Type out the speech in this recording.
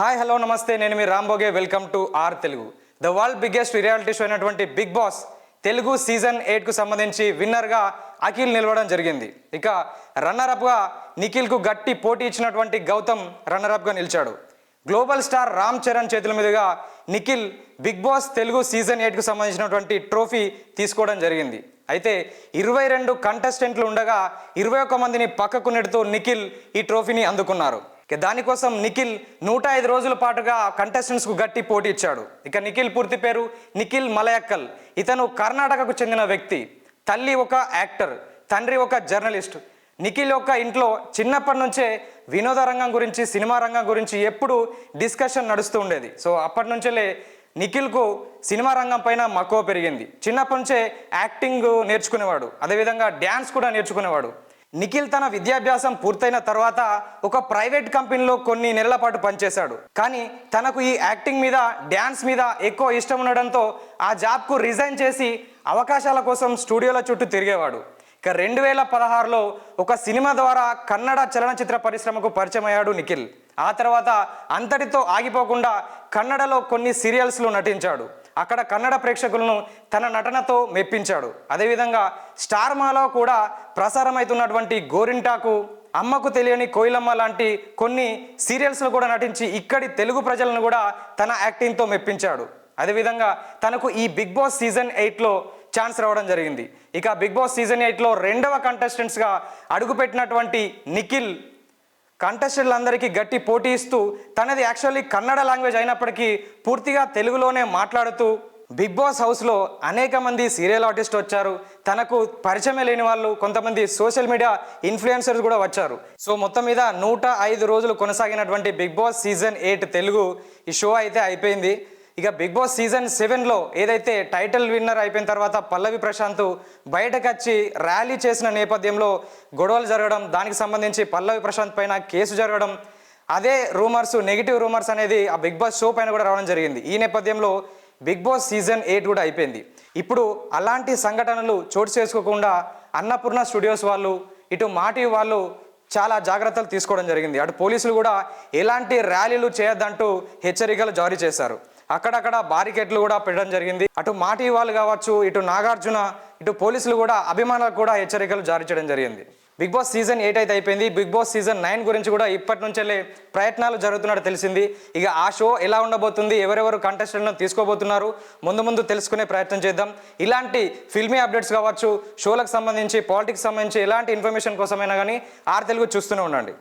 Hi hello నమస్తే. నేను మీ రాంబోగే welcome to R Telugu. The world biggest reality show అయినటువంటి బిగ్ బాస్ తెలుగు సీజన్ ఎయిట్కు సంబంధించి విన్నర్గా అఖిల్ నిలవడం జరిగింది. ఇక రన్నరప్గా నిఖిల్కు గట్టి పోటీ ఇచ్చినటువంటి గౌతమ్ రన్నరప్గా నిలిచాడు. గ్లోబల్ స్టార్ రామ్ చరణ్ చేతుల మీదుగా Nikhil big boss Telugu season ఎయిట్కు సంబంధించినటువంటి ట్రోఫీ తీసుకోవడం జరిగింది. అయితే ఇరవై రెండు కంటెస్టెంట్లు ఉండగా ఇరవై ఒక్క మందిని పక్కకు నెడుతూ నిఖిల్ ఈ ట్రోఫీని అందుకున్నారు. దానికోసం నిఖిల్ నూట ఐదు రోజుల పాటుగా కంటెస్టెంట్స్కు గట్టి పోటీ ఇచ్చాడు. ఇక నిఖిల్ పూర్తి పేరు నిఖిల్ మలయక్కల్. ఇతను కర్ణాటకకు చెందిన వ్యక్తి. తల్లి ఒక యాక్టర్ తండ్రి ఒక జర్నలిస్ట్. నిఖిల్ యొక్క ఇంట్లో చిన్నప్పటి నుంచే వినోద రంగం గురించి సినిమా రంగం గురించి ఎప్పుడు డిస్కషన్ నడుస్తూ ఉండేది. సో అప్పటి నుంచే నిఖిల్కు సినిమా రంగం పైన మక్కువ పెరిగింది. చిన్నప్పటి నుంచే యాక్టింగ్ నేర్చుకునేవాడు. అదేవిధంగా డ్యాన్స్ కూడా నేర్చుకునేవాడు. నిఖిల్ తన విద్యాభ్యాసం పూర్తయిన తర్వాత ఒక ప్రైవేట్ కంపెనీలో కొన్ని నెలల పాటు పనిచేశాడు. కానీ తనకు ఈ యాక్టింగ్ మీద డ్యాన్స్ మీద ఎక్కువ ఇష్టం ఉండడంతో ఆ జాబ్కు రిజైన్ చేసి అవకాశాల కోసం స్టూడియోల చుట్టూ తిరిగేవాడు. ఇక రెండు వేల పదహారులో ఒక సినిమా ద్వారా కన్నడ చలనచిత్ర పరిశ్రమకు పరిచయం అయ్యాడు నిఖిల్. ఆ తర్వాత అంతటితో ఆగిపోకుండా కన్నడలో కొన్ని సీరియల్స్లో నటించాడు. అక్కడ కన్నడ ప్రేక్షకులను తన నటనతో మెప్పించాడు. అదేవిధంగా స్టార్ మాలో కూడా ప్రసారమవుతున్నటువంటి గోరింటాకు అమ్మకు తెలియని కోయిలమ్మ లాంటి కొన్ని సీరియల్స్లో కూడా నటించి ఇక్కడి తెలుగు ప్రజలను కూడా తన యాక్టింగ్తో మెప్పించాడు. అదేవిధంగా తనకు ఈ బిగ్ బాస్ సీజన్ ఎయిట్లో ఛాన్స్ రావడం జరిగింది. ఇక బిగ్ బాస్ సీజన్ ఎయిట్లో రెండవ కంటెస్టెంట్స్గా అడుగుపెట్టినటువంటి నిఖిల్ కంటెస్టెంట్లందరికీ గట్టి పోటీ ఇస్తూ తనది యాక్చువల్లీ కన్నడ లాంగ్వేజ్ అయినప్పటికీ పూర్తిగా తెలుగులోనే మాట్లాడుతూ బిగ్ బాస్ హౌస్లో అనేక మంది సీరియల్ ఆర్టిస్ట్ వచ్చారు. తనకు పరిచయమే లేని వాళ్ళు కొంతమంది సోషల్ మీడియా ఇన్ఫ్లుయెన్సర్స్ కూడా వచ్చారు. సో మొత్తం మీద నూట ఐదు రోజులు కొనసాగినటువంటి big boss season eight Telugu ఈ షో అయితే అయిపోయింది. ఇక బిగ్ బాస్ సీజన్ సెవెన్లో ఏదైతే టైటిల్ విన్నర్ అయిపోయిన తర్వాత పల్లవి ప్రశాంత్ బయటకు వచ్చి ర్యాలీ చేసిన నేపథ్యంలో గొడవలు జరగడం దానికి సంబంధించి పల్లవి ప్రశాంత్ పైన కేసు జరగడం అదే రూమర్స్ నెగిటివ్ రూమర్స్ అనేది ఆ బిగ్ బాస్ షో పైన కూడా రావడం జరిగింది. ఈ నేపథ్యంలో బిగ్ బాస్ సీజన్ ఎయిట్ కూడా అయిపోయింది. ఇప్పుడు అలాంటి సంఘటనలు చోటు చేసుకోకుండా అన్నపూర్ణ స్టూడియోస్ వాళ్ళు ఇటు మాటి వాళ్ళు చాలా జాగ్రత్తలు తీసుకోవడం జరిగింది. అటు పోలీసులు కూడా ఎలాంటి ర్యాలీలు చేయొద్దంటూ హెచ్చరికలు జారీ చేశారు. అక్కడక్కడ బారికేట్లు కూడా పెట్టడం జరిగింది. అటు మాటి వాళ్ళు కావచ్చు ఇటు నాగార్జున ఇటు పోలీసులు కూడా అభిమానులకు కూడా హెచ్చరికలు జారీ చేయడం జరిగింది. బిగ్ బాస్ సీజన్ ఎయిట్ అయితే అయిపోయింది. బిగ్ బాస్ సీజన్ నైన్ గురించి కూడా ఇప్పటి నుంచెల్లే ప్రయత్నాలు జరుగుతున్నట్టు తెలిసింది. ఇక ఆ షో ఎలా ఉండబోతుంది ఎవరెవరు కంటెస్టెంట్లను తీసుకోబోతున్నారు ముందు ముందు తెలుసుకునే ప్రయత్నం చేద్దాం. ఇలాంటి ఫిల్మీ అప్డేట్స్ కావచ్చు షోలకు సంబంధించి పాలిటిక్స్ సంబంధించి ఎలాంటి ఇన్ఫర్మేషన్ కోసమైనా కానీ ఆర్ తెలుగు చూస్తూనే ఉండండి.